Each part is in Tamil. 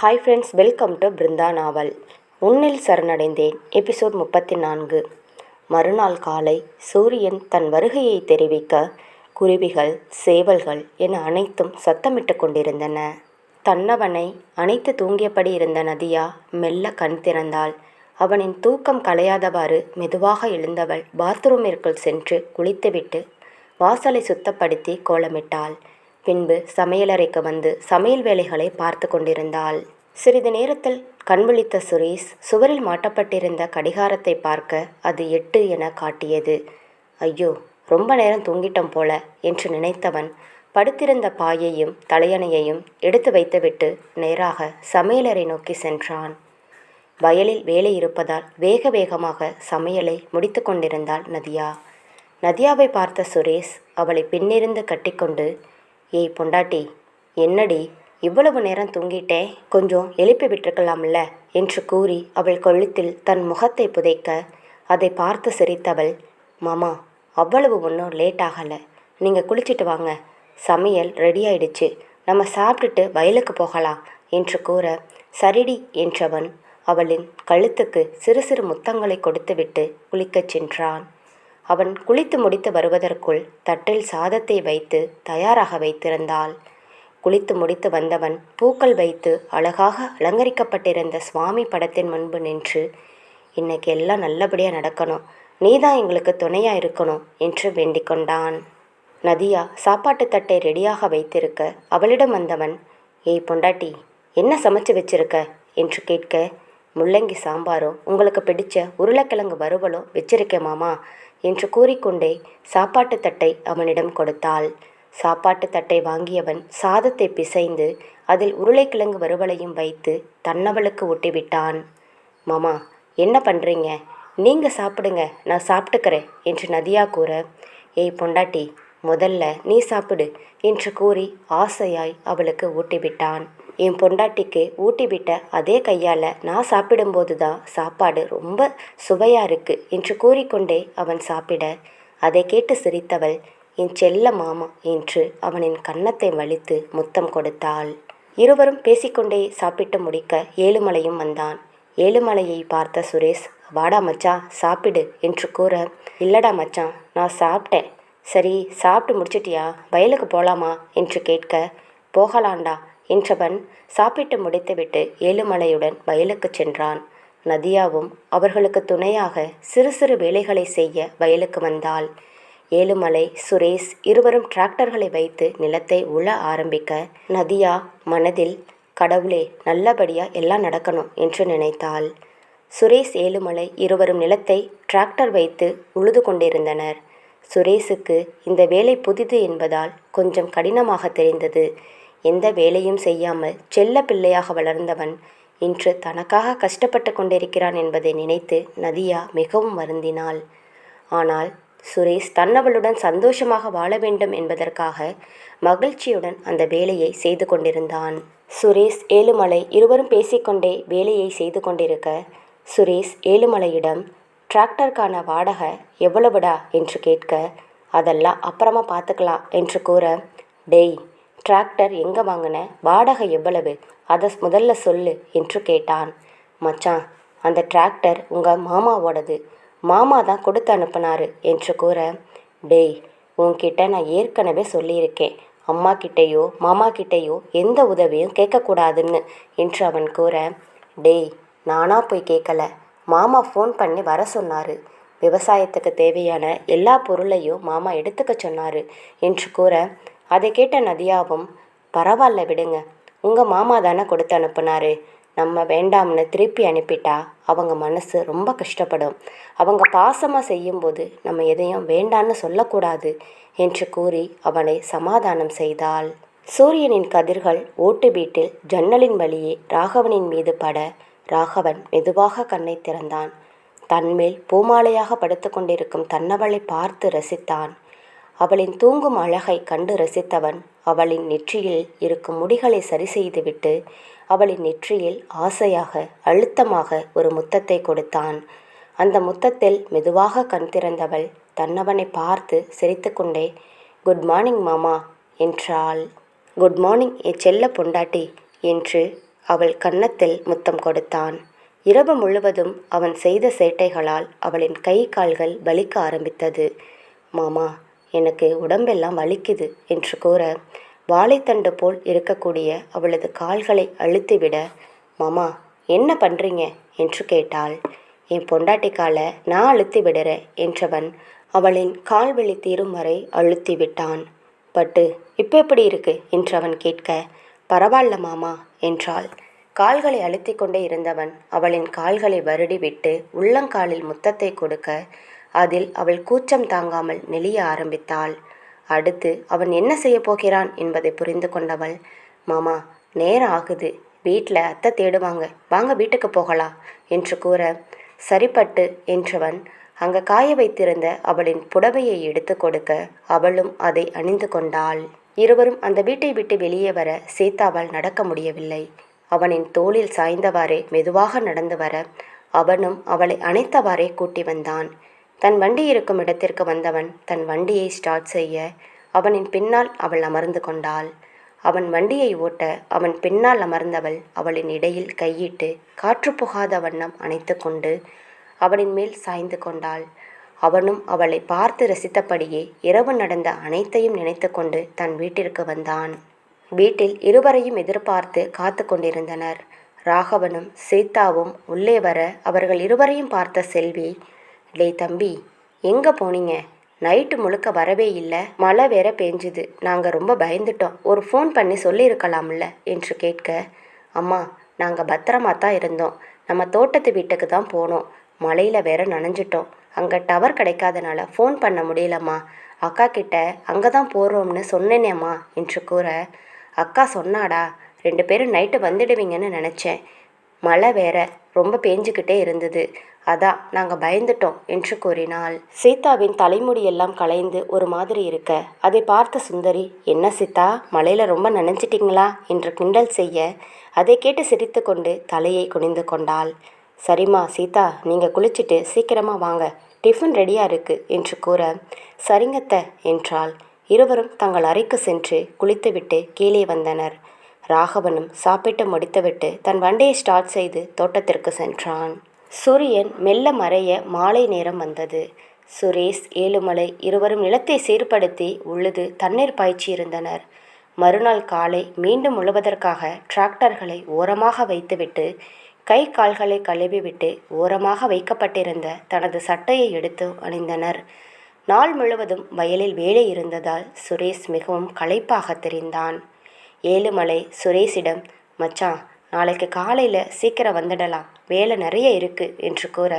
Hi friends welcome to Brinda novel உன்னில் சரணடைந்தேன். எபிசோட் முப்பத்தி நான்கு மறுநாள் காலை சூரியன் தன் வருகையை தெரிவிக்க குருவிகள் சேவல்கள் என அனைத்தும் சத்தமிட்டு கொண்டிருந்தன. தன்னவனை அணைத்து தூங்கியபடி இருந்த நதியா மெல்ல கண் திறந்தாள். அவனின் தூக்கம் கலையாதவாறு மெதுவாக எழுந்தவள் பாத்ரூமிற்குள் சென்று குளித்துவிட்டு வாசலை சுத்தப்படுத்தி கோலமிட்டாள். பின்பு சமையலறைக்கு வந்து சமையல் வேலைகளை பார்த்து கொண்டிருந்தாள். சிறிது நேரத்தில் கண்விழித்த சுரேஷ் சுவரில் மாட்டப்பட்டிருந்த கடிகாரத்தை பார்க்க அது எட்டு என காட்டியது. ஐயோ ரொம்ப நேரம் தூங்கிட்டோம் போல என்று நினைத்தவன் படுத்திருந்த பாயையும் தலையணையையும் எடுத்து வைத்துவிட்டு நேராக சமையலறை நோக்கி சென்றான். வயலில் வேலை இருப்பதால் வேக வேகமாக சமையலை முடித்து கொண்டிருந்தாள் நதியா. நதியாவை பார்த்த சுரேஷ் அவளை பின்னிருந்து கட்டிக்கொண்டு ஏய் பொண்டாட்டி என்னடி இவ்வளவு நேரம் தூங்கிட்டே கொஞ்சம் எழுப்பி விட்டிருக்கலாம்ல என்று கூறி அவள் கொழுத்தில் தன் முகத்தை புதைக்க அதை பார்த்து சிரித்தவள் மாமா அவ்வளவு ஒன்றும் லேட் ஆகலை. நீங்கள் குளிச்சிட்டு வாங்க. சமையல் ரெடி ஆயிடுச்சு. நம்ம சாப்பிட்டுட்டு வயலுக்கு போகலாம் என்று கூற சரிடி என்றவன் அவளின் கழுத்துக்கு சிறு சிறு முத்தங்களை கொடுத்துவிட்டு குளிக்கச் சென்றான். அவன் குளித்து முடித்து வருவதற்குள் தட்டில் சாதத்தை வைத்து தயாராக வைத்திருந்தாள். குளித்து முடித்து வந்தவன் பூக்கள் வைத்து அழகாக அலங்கரிக்கப்பட்டிருந்த சுவாமி படத்தின் முன்பு நின்று இன்னைக்கு எல்லாம் நல்லபடியாக நடக்கணும். நீதான் எங்களுக்கு துணையாக இருக்கணும் என்று வேண்டிக் கொண்டான். நதியா சாப்பாட்டு தட்டை ரெடியாக வைத்திருக்க. அவளிடம் வந்தவன் ஏய் பொண்டாட்டி என்ன சமைச்சு வச்சிருக்க? என்று கேட்க முள்ளங்கி சாம்பாரோ? உங்களுக்கு பிடிச்ச உருளைக்கிழங்கு வறுவலோ வச்சிருக்கேன் மாமா. என்று கூறிக்கொண்டே சாப்பாட்டு தட்டை அவனிடம் கொடுத்தாள். சாப்பாட்டு தட்டை வாங்கியவன் சாதத்தை பிசைந்து அதில் உருளைக்கிழங்கு வறுவலையும் வைத்து தன்னவளுக்கு ஒட்டிவிட்டான் மாமா என்ன பண்ணுறீங்க நீங்கள் சாப்பிடுங்க நான் சாப்பிட்டுக்கிறேன் என்று நதியா கூற ஏய் பொண்டாட்டி முதல்ல நீ சாப்பிடு என்று கூறி ஆசையாய் அவளுக்கு ஊட்டிவிட்டான். என் பொண்டாட்டிக்கு ஊட்டிவிட்ட அதே கையால் நான் சாப்பிடும்போது தான் சாப்பாடு ரொம்ப சுவையாக இருக்கு என்று கூறிக்கொண்டே அவன் சாப்பிட. அதை கேட்டு சிரித்தவள் என் செல்ல மாமா என்று அவனின் கன்னத்தை வலித்து முத்தம் கொடுத்தாள். இருவரும் பேசிக்கொண்டே சாப்பிட்டு முடிக்க ஏழுமலையும் வந்தான். ஏழுமலையை பார்த்த சுரேஷ் வாடா மச்சான் சாப்பிடு என்று கூற இல்லடா மச்சான் நான் சாப்பிட்டேன். சரி சாப்பிட்டு முடிச்சிட்டியா? வயலுக்கு போகலாமா என்று கேட்க போகலாண்டா என்றவன் சாப்பிட்டு முடித்துவிட்டு ஏழுமலையுடன் வயலுக்கு சென்றான். நதியாவும் அவர்களுக்கு துணையாக சிறு சிறு வேலைகளை செய்ய வயலுக்கு வந்தாள். ஏழுமலை சுரேஷ் இருவரும் டிராக்டர்களை வைத்து நிலத்தை உழ ஆரம்பிக்க நதியா மனதில் கடவுளே நல்லபடியா எல்லாம் நடக்கணும் என்று நினைத்தாள். சுரேஷ் ஏழுமலை இருவரும் நிலத்தை டிராக்டர் வைத்து உழுது கொண்டிருந்தனர். சுரேஷுக்கு இந்த வேலை புதிது என்பதால் கொஞ்சம் கடினமாக தெரிந்தது. எந்த வேலையும் செய்யாமல் செல்ல பிள்ளையாக வளர்ந்தவன் இன்று தனக்காக கஷ்டப்பட்டு கொண்டிருக்கிறான் என்பதை நினைத்து நதியா மிகவும் வருந்தினாள். ஆனால் சுரேஷ் தன்னவளுடன் சந்தோஷமாக வாழ வேண்டும் என்பதற்காக மகிழ்ச்சியுடன் அந்த வேலையை செய்து கொண்டிருந்தான். சுரேஷ் ஏழுமலை இருவரும் பேசிக்கொண்டே வேலையை செய்து கொண்டிருக்க சுரேஷ் ஏழுமலையிடம் டிராக்டருக்கான வாடகை எவ்வளவுடா? என்று கேட்க அதெல்லாம் அப்புறமா பார்த்துக்கலாம் என்று கூற டேய் டிராக்டர் எங்கே வாங்கின? வாடகை எவ்வளவு? அதை முதல்ல சொல்லு என்று கேட்டான். மச்சான் அந்த டிராக்டர் உங்கள் மாமாவோடது. மாமா தான் கொடுத்து அனுப்புனாரு என்று கூற டேய் உன்கிட்ட நான் ஏற்கனவே சொல்லியிருக்கேன். அம்மா கிட்டேயோ மாமா கிட்டேயோ எந்த உதவியும் கேட்கக்கூடாதுன்னு என்று அவன் கூற டேய் நானா போய் கேட்கல. மாமா ஃபோன் பண்ணி வர சொன்னார். விவசாயத்துக்கு தேவையான எல்லா பொருளையும் மாமா எடுத்துக்க சொன்னார் என்று கூற அதை கேட்ட நதியாவும் பரவாயில்ல விடுங்க. உங்கள் மாமா தானே கொடுத்து அனுப்புனாரு. நம்ம வேண்டாம்னு திருப்பி அனுப்பிட்டா அவங்க மனசு ரொம்ப கஷ்டப்படும். அவங்க பாசமாக செய்யும்போது நம்ம எதையும் வேண்டான்னு சொல்லக்கூடாது என்று கூறி அவனை சமாதானம் செய்தாள். சூரியனின் கதிர்கள் ஓட்டு வீட்டில் ஜன்னலின் வழியே ராகவனின் மீது பட ராகவன் மெதுவாக கண்ணை திறந்தான். தன்மேல் பூமாலையாக படுத்து கொண்டிருக்கும் தன்னவளை பார்த்து ரசித்தான். அவளின் தூங்கும் அழகை கண்டு ரசித்தவன் அவளின் நெற்றியில் இருக்கும் முடிகளை சரி செய்துவிட்டு அவளின் நெற்றியில் ஆசையாக அழுத்தமாக ஒரு முத்தத்தை கொடுத்தான். அந்த முத்தத்தில் மெதுவாக கண் திறந்தவள் தன்னவனை பார்த்து சிரித்துக்கொண்டே குட் மார்னிங் மாமா என்றாள். குட் மார்னிங் என் செல்ல பொண்டாட்டி என்று அவள் கன்னத்தில் முத்தம் கொடுத்தான். இரவு முழுவதும் அவன் செய்த சேட்டைகளால் அவளின் கை கால்கள் வலிக்க ஆரம்பித்தது. மாமா எனக்கு உடம்பெல்லாம் வலிக்குது என்று கூற வாழைத்தண்டு போல் இருக்கக்கூடிய அவளது கால்களை அழுத்திவிட மாமா என்ன பண்ணுறீங்க என்று கேட்டாள். என் பொண்டாட்டி காலை நான் அழுத்தி விடுறேன் என்றவன் அவளின் கால் வலி தீரும் வரை அழுத்தி விட்டான். பட்டு இப்போ எப்படி இருக்கு? என்று அவன் கேட்க பரவாயில்ல மாமா என்றாள். கால்களை அழுத்தி கொண்டே இருந்தவன் அவளின் கால்களை வருடி விட்டு உள்ளங்காலில் முத்தத்தை கொடுக்க அதில் அவள் கூச்சம் தாங்காமல் நெளிய ஆரம்பித்தாள். அடுத்து அவன் என்ன செய்ய போகிறான் என்பதை புரிந்து கொண்டவள் மாமா நேரம் ஆகுது. வீட்டில் அத்தை தேடுவாங்க. வாங்க வீட்டுக்கு போகலாம் என்று கூற சரிப்பட்டு என்றவன் அங்கே காய வைத்திருந்த அவளின் புடவையை எடுத்து கொடுக்க அவளும் அதை அணிந்து கொண்டாள். இருவரும் அந்த வீட்டை விட்டு வெளியே வர சீதாவால் நடக்க முடியவில்லை. அவனின் தோளில் சாய்ந்தவாறே மெதுவாக நடந்து வர அவனும் அவளை அணைத்தவாறே கூட்டி வந்தான். தன் வண்டி இருக்கும் இடத்திற்கு வந்தவன் தன் வண்டியை ஸ்டார்ட் செய்ய அவனின் பின்னால் அவள் அமர்ந்து கொண்டாள். அவன் வண்டியை ஓட்ட அவன் பின்னால் அமர்ந்தவள் அவளின் இடையில் கையிட்டு காற்று புகாத வண்ணம் அணைத்து கொண்டு அவனின் மேல் சாய்ந்து கொண்டாள். அவனும் அவளை பார்த்து ரசித்தபடியே இரவு நடந்த அனைத்தையும் நினைத்து கொண்டு தன் வீட்டிற்கு வந்தான். வீட்டில் இருவரையும் எதிர்பார்த்து காத்து கொண்டிருந்தனர். ராகவனும் சீதாவும் உள்ளே வர அவர்கள் இருவரையும் பார்த்த செல்வி டேய் தம்பி எங்கே போனீங்க? நைட்டு முழுக்க வரவே இல்லை. மழை வேற பெஞ்சுது. நாங்கள் ரொம்ப பயந்துட்டோம். ஒரு ஃபோன் பண்ணி சொல்லியிருக்கலாம்ல? என்று கேட்க அம்மா நாங்கள் பத்திரமா தான் இருந்தோம். நம்ம தோட்டத்து வீட்டுக்கு தான் போனோம். மழையில் வேற நனைஞ்சிட்டோம். அங்கே டவர் கிடைக்காதனால ஃபோன் பண்ண முடியலம்மா. அக்கா கிட்ட அங்கே தான் போகிறோம்னு சொன்னேனேம்மா என்று கூற அக்கா சொன்னாடா ரெண்டு பேரும் நைட்டு வந்துடுவீங்கன்னு நினச்சேன். மழை வேற ரொம்ப பேஞ்சுக்கிட்டே இருந்தது. அதான் நாங்கள் பயந்துட்டோம் என்று கூறினாள். சீதாவின் தலைமுடியெல்லாம் கலைந்து ஒரு மாதிரி இருக்க. அதை பார்த்த சுந்தரி என்ன சீதா மழையில் ரொம்ப நனைஞ்சிட்டிங்களா? என்று கிண்டல் செய்ய அதை கேட்டு சிரித்துக்கொண்டு தலையை குனிந்து கொண்டாள். சரிம்மா சீதா நீங்கள் குளிச்சுட்டு சீக்கிரமாக வாங்க. டிஃபன் ரெடியாக இருக்கு என்று கூற சரிங்கத்த என்றாள். இருவரும் தங்கள் அறைக்கு சென்று குளித்துவிட்டு கீழே வந்தனர். ராகவனும் சாப்பிட்டு முடித்துவிட்டு தன் வண்டியை ஸ்டார்ட் செய்து தோட்டத்திற்கு சென்றான். சூரியன் மெல்ல மறைய மாலை நேரம் வந்தது. சுரேஷ் ஏழுமலை இருவரும் நிலத்தை சீர்படுத்தி உழுது தண்ணீர் பாய்ச்சியிருந்தனர் மறுநாள் காலை மீண்டும் உழுவதற்காக டிராக்டர்களை ஓரமாக வைத்துவிட்டு கை கால்களை கழுவிவிட்டு ஓரமாக வைக்கப்பட்டிருந்த தனது சட்டையை எடுத்து அணிந்தனர். நாள் முழுவதும் வயலில் வேலை இருந்ததால் சுரேஷ் மிகவும் களைப்பாக தெரிந்தான். ஏழுமலை சுரேஷிடம் மச்சான் நாளைக்கு காலையில் சீக்கிரம் வந்துடலாம். வேலை நிறைய இருக்கு என்று கூற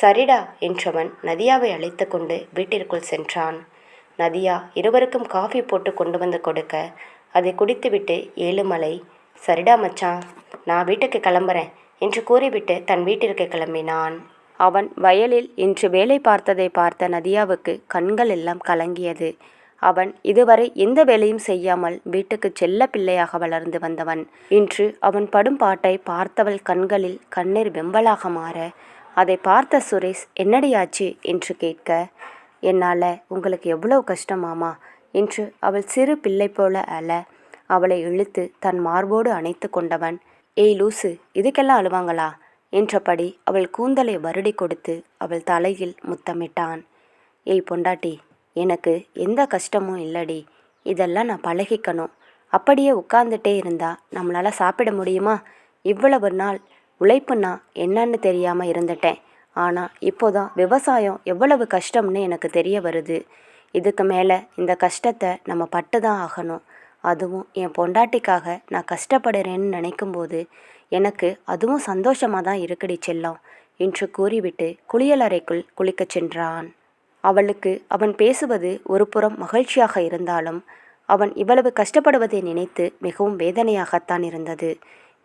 சரிடா என்றவன் நதியாவை அழைத்து கொண்டு வீட்டிற்குள் சென்றான். நதியா இருவருக்கும் காஃபி போட்டு கொண்டு வந்து கொடுக்க அதை குடித்துவிட்டு ஏழுமலை சரிடா மச்சான் நான் வீட்டுக்கு கிளம்புறேன் என்று கூறிவிட்டு தன் வீட்டிற்கு கிளம்பினான். அவன் வயலில் இன்று வேலை பார்த்ததை பார்த்த நதியாவுக்கு கண்கள் எல்லாம் கலங்கியது. அவன் இதுவரை எந்த வேலையும் செய்யாமல் வீட்டுக்கு செல்ல பிள்ளையாக வளர்ந்து வந்தவன். இன்று அவன் படும் பாட்டை பார்த்தவள் கண்களில் கண்ணீர் வெம்பலாக மாற அதை பார்த்த சுரேஷ் என்னடியாச்சு என்று கேட்க என்னால் உங்களுக்கு எவ்வளவு கஷ்டமாமா என்று அவள் சிறு பிள்ளை போல அல அவளை இழுத்து தன் மார்போடு அணைத்து கொண்டவன் ஏய் லூசு இதுக்கெல்லாம் அழுவாங்களா என்றபடி அவள் கூந்தலை வருடி கொடுத்து அவள் தலையில் முத்தமிட்டான். ஏய் பொண்டாட்டி எனக்கு எந்த கஷ்டமும் இல்லடி. இதெல்லாம் நான் பழகிக்கணும். அப்படியே உட்கார்ந்துட்டே இருந்தா நம்மளால் சாப்பிட முடியுமா? இவ்வளவு நாள் உழைப்புனா என்னன்னு தெரியாமல் இருந்துட்டேன். ஆனால் இப்போதான் விவசாயம் எவ்வளவு கஷ்டம்னு எனக்கு தெரிய வருது. இதுக்கு மேலே இந்த கஷ்டத்தை நம்ம பட்டு தான் ஆகணும். அதுவும் என் பொண்டாட்டிக்காக நான் கஷ்டப்படுறேன்னு நினைக்கும்போது எனக்கு அதுவும் சந்தோஷமாக தான் இருக்குடி செல்லம். என்று கூறிவிட்டு குளியலறைக்குள் குளிக்கச் சென்றான். அவளுக்கு அவன் பேசுவது ஒரு புறம் மகிழ்ச்சியாக இருந்தாலும் அவன் இவ்வளவு கஷ்டப்படுவதை நினைத்து மிகவும் வேதனையாகத்தான் இருந்தது.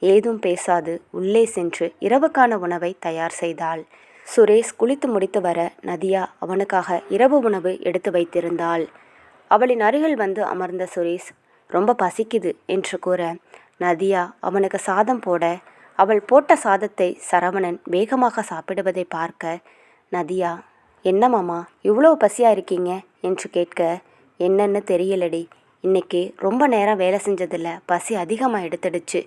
ஏதும் பேசாது உள்ளே சென்று இரவுக்கான உணவை தயார் செய்தாள். சுரேஷ் குளித்து முடித்து வர நதியா அவனுக்காக இரவு உணவு எடுத்து வைத்திருந்தாள். அவளின் அருகில் வந்து அமர்ந்த சுரேஷ் ரொம்ப பசிக்குது என்று கூற நதியா அவனுக்கு சாதம் போட. அவள் போட்ட சாதத்தை சரவணன் வேகமாக சாப்பிடுவதை பார்க்க நதியா என்ன மாமா இவ்வளோ பசியாக இருக்கீங்க? என்று கேட்க என்னன்னு தெரியலடி. இன்னைக்கு ரொம்ப நேரம் வேலை செஞ்சதில் பசி அதிகமாக எடுத்துடுச்சு.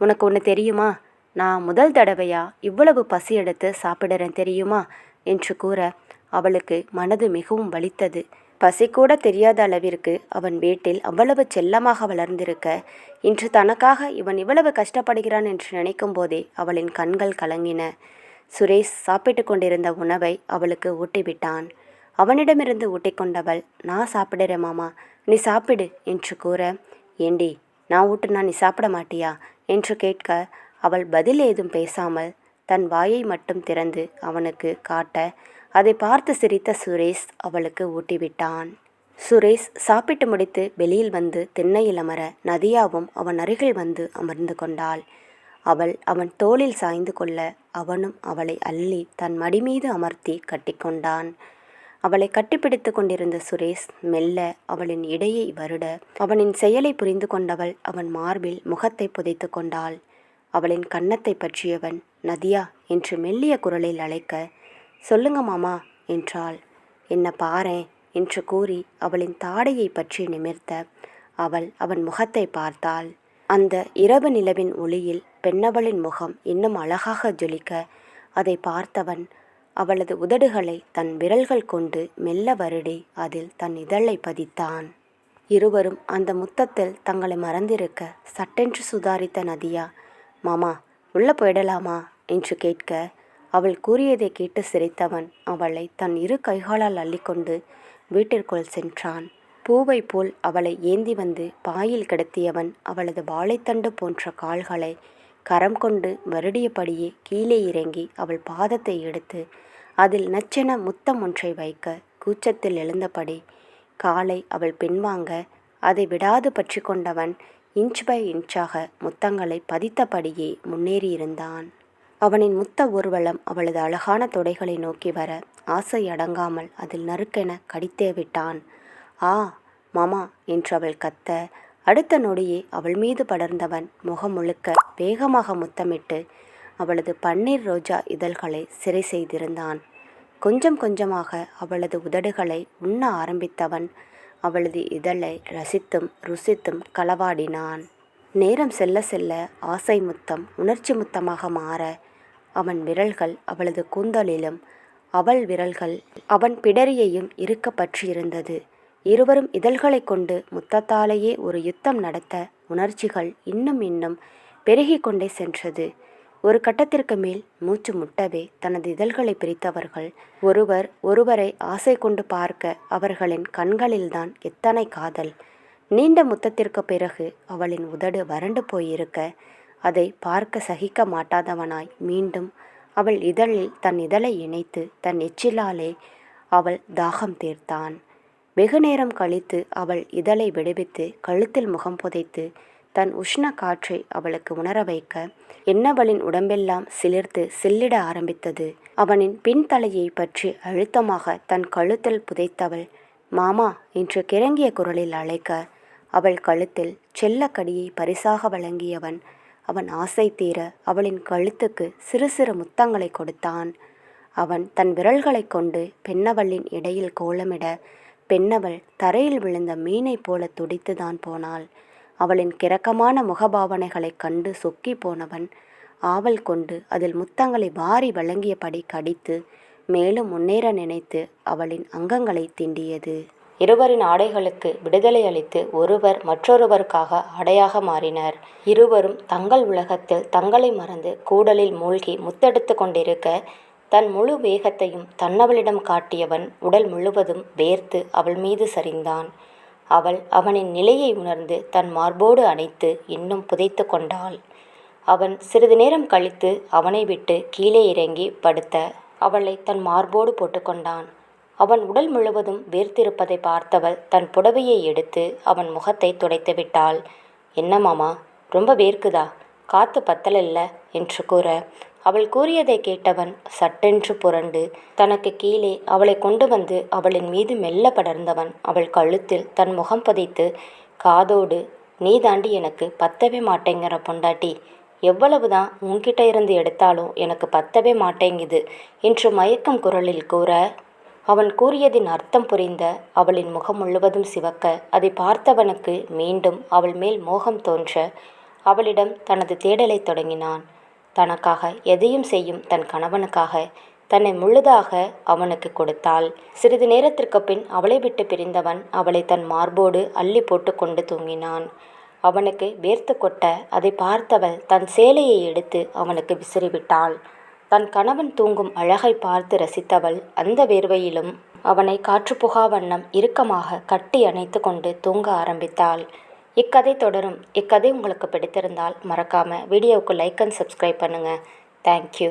உனக்கு ஒன்று தெரியுமா? நான் முதல் தடவையா இவ்வளவு பசி எடுத்து சாப்பிடுறேன் தெரியுமா? என்று கூற அவளுக்கு மனது மிகவும் வலித்தது. பசி கூட தெரியாத அளவிற்கு அவன் வீட்டில் அவ்வளவு செல்லமாக வளர்ந்திருக்க இன்று தனக்காக இவன் இவ்வளவு கஷ்டப்படுகிறான் என்று நினைக்கும் போதே அவளின் கண்கள் கலங்கின. சுரேஷ் சாப்பிட்டு கொண்டிருந்த உணவை அவளுக்கு ஊட்டிவிட்டான். அவனிடமிருந்து ஊட்டிக்கொண்டவள் நான் சாப்பிடுறேன் மாமா. நீ சாப்பிடு என்று கூற ஏண்டி நான் ஊட்டுனா நீ சாப்பிட மாட்டியா? என்று கேட்க அவள் பதில் ஏதும் பேசாமல் தன் வாயை மட்டும் திறந்து அவனுக்கு காட்ட அதை பார்த்து சிரித்த சுரேஷ் அவளுக்கு ஊட்டிவிட்டான். சுரேஷ் சாப்பிட்டு முடித்து வெளியில் வந்து திண்ணையில் அமர நதியாவும் அவன் அருகில் வந்து அமர்ந்து கொண்டாள். அவள் அவன் தோளில் சாய்ந்து கொள்ள அவனும் அவளை அள்ளி தன் மடி மீது அமர்த்தி கட்டிக்கொண்டான். அவளை கட்டிப்பிடித்து கொண்டிருந்த சுரேஷ் மெல்ல அவளின் இடையை வருட அவனின் செயலை புரிந்து கொண்டவள் அவன் மார்பில் முகத்தை புதைத்து கொண்டாள். அவளின் கன்னத்தை பற்றியவன் நதியா என்று மெல்லிய குரலில் அழைக்க சொல்லுங்க மாமா என்றாள். என்ன பாரேன் என்று கூறி அவளின் தாடையை பற்றி நிமிர்த்த அவள் அவன் முகத்தை பார்த்தாள். அந்த இரவு நிலவின் ஒளியில் பெண்ணவளின் முகம் இன்னும் அழகாக ஜொலிக்க அதை பார்த்தவன் அவளது உதடுகளை தன் விரல்கள் கொண்டு மெல்ல வருடி அதில் தன் இதழை பதித்தான். இருவரும் அந்த முத்தத்தில் தங்களை மறந்திருக்க சட்டென்று சுதாரித்த நதியா மாமா உள்ள போயிடலாமா? என்று கேட்க அவள் கூறியதை கேட்டு சிரித்தவன் அவளை தன் இரு கைகளால் அள்ளிக்கொண்டு வீட்டிற்குள் சென்றான். பூவை போல் அவளை ஏந்தி வந்து பாயில் கிடத்தியவன் அவளது வாழைத்தண்டு போன்ற கால்களை கரம் கொண்டு வருடியபடியே கீழே இறங்கி அவள் பாதத்தை எடுத்து அதில் நச்சென முத்தம் ஒன்றை வைக்க கூச்சத்தில் எழுந்தபடி காலை அவள் பின்வாங்க அதை விடாது பற்றி கொண்டவன் இன்ச் பை இன்ச்சாக முத்தங்களை பதித்தபடியே முன்னேறியிருந்தான். அவனின் முத்த ஊர்வலம் அவளது அழகான தொடைகளை நோக்கி வர ஆசை அடங்காமல் அதில் நறுக்கென கடித்தே விட்டான். ஆ மாமா என்று அவள் கத்த அடுத்த நொடியே அவள் மீது படர்ந்தவன் முகம் முழுக்க வேகமாக முத்தமிட்டு அவளது பன்னீர் ரோஜா இதழ்களை சிறை செய்திருந்தான். கொஞ்சம் கொஞ்சமாக அவளது உதடுகளை உண்ண ஆரம்பித்தவன் அவளது இதழை ரசித்தும் ருசித்தும் களவாடினான். நேரம் செல்ல செல்ல ஆசை முத்தம் உணர்ச்சி முத்தமாக மாற அவன் விரல்கள் அவளது கூந்தலிலும் அவள் விரல்கள் அவன் பிடரியையும் இருக்க பற்றியிருந்தது. இருவரும் இதழ்களை கொண்டு முத்தத்தாலேயே ஒரு யுத்தம் நடத்த உணர்ச்சிகள் இன்னும் இன்னும் பெருகி கொண்டே சென்றது. ஒரு கட்டத்திற்கு மேல் மூச்சு முட்டவே தனது இதழ்களை பிரித்தவர்கள் ஒருவர் ஒருவரை ஆசை கொண்டு பார்க்க அவர்களின் கண்களில்தான் எத்தனை காதல். நீண்ட முத்தத்திற்கு பிறகு அவளின் உதடு வறண்டு போயிருக்க அதை பார்க்க சகிக்க மாட்டாதவனாய் மீண்டும் அவள் இதழில் தன் இதழை இணைத்து தன் எச்சிலாலே அவள் தாகம் தீர்த்தான். வெகு நேரம் கழித்து அவள் இதழை விடுவித்து கழுத்தில் முகம் புதைத்து தன் உஷ்ண காற்றை அவளுக்கு உணர வைக்க என்னவளின் உடம்பெல்லாம் சிலிர்த்து சில்லிட ஆரம்பித்தது. அவனின் பின்தலையை பற்றி அழுத்தமாக தன் கழுத்தில் புதைத்தவள் மாமா என்று கிறங்கிய குரலில் அழைக்க அவள் கழுத்தில் செல்லக்கடியை பரிசாக வழங்கியவன் அவன் ஆசை தீர அவளின் கழுத்துக்கு சிறு சிறு முத்தங்களை கொடுத்தான். அவன் தன் விரல்களைக் கொண்டு பெண்ணவளின் இடையில் கோலமிட பெண்ணவள் தரையில் விழுந்த மீனைப் போல துடித்துதான் போனாள். அவளின் கிறக்கமான முகபாவனைகளைக் கண்டு சொக்கி போனவன் ஆவல் கொண்டு அதில் முத்தங்களை வாரி வழங்கியபடி கடித்து மேலும் முன்னேற நினைத்து அவளின் அங்கங்களை திண்டியது. இருவரின் ஆடைகளுக்கு விடுதலை அளித்து ஒருவர் மற்றொருவருக்காக ஆடையாக மாறினர். இருவரும் தங்கள் உலகத்தில் தங்களை மறந்து கூடலில் மூழ்கி முத்தெடுத்து கொண்டிருக்க தன் முழு வேகத்தையும் தன்னவளிடம் காட்டியவன் உடல் முழுவதும் வேர்த்து அவள் மீது சரிந்தான். அவள் அவனின் நிலையை உணர்ந்து தன் மார்போடு அணைத்து இன்னும் புதைத்து கொண்டாள். அவன் சிறிது நேரம் கழித்து அவனை விட்டு கீழே இறங்கி படுத்த அவளை தன் மார்போடு போட்டுக்கொண்டான் அவன் உடல் முழுவதும் வேர்த்திருப்பதை பார்த்தவள் தன் புடவையை எடுத்து அவன் முகத்தை துடைத்து விட்டாள். என்ன மாமா ரொம்ப வேர்க்குதா? காத்து பத்தலில்ல என்று கூற அவள் கூறியதை கேட்டவன் சட்டென்று புரண்டு தனக்கு கீழே அவளை கொண்டு வந்து அவளின் மீது மெல்ல படர்ந்தவன் அவள் கழுத்தில் தன் முகம் புதைத்து காதோடு நீ தாண்டி எனக்கு பத்தவே மாட்டேங்கிற பொண்டாட்டி. எவ்வளவுதான் உன்கிட்ட இருந்து எடுத்தாலும் எனக்கு பத்தவே மாட்டேங்குது என்று மயக்கம் குரலில் கூற அவன் கூறியதின் அர்த்தம் புரிந்த அவளின் முகம் முழுவதும் சிவக்க அதை பார்த்தவனுக்கு மீண்டும் அவள் மேல் மோகம் தோன்ற அவளிடம் தனது தேடலைத் தொடங்கினான். தனக்காக எதையும் செய்யும் தன் கணவனுக்காக தன்னை முழுதாக அவனுக்கு கொடுத்தாள். சிறிது நேரத்திற்கு பின் அவளை விட்டு பிரிந்தவன் அவளை தன் மார்போடு அள்ளி போட்டு கொண்டு தூங்கினான். அவனுக்கு வேர்த்து கொட்ட அதை பார்த்தவள் தன் சேலையை எடுத்து அவனுக்கு விசிறிவிட்டாள். தன் கணவன் தூங்கும் அழகை பார்த்து ரசித்தவள் அந்த வேர்வையிலும் அவனை காற்றுப்புகா வண்ணம் இறுக்கமாக கட்டி அணைத்து கொண்டு தூங்க ஆரம்பித்தாள். இக்கதை தொடரும். இக்கதை உங்களுக்கு பிடித்திருந்தால் மறக்காமல் வீடியோவுக்கு லைக் அண்ட் சப்ஸ்கிரைப் பண்ணுங்கள் தேங்க்யூ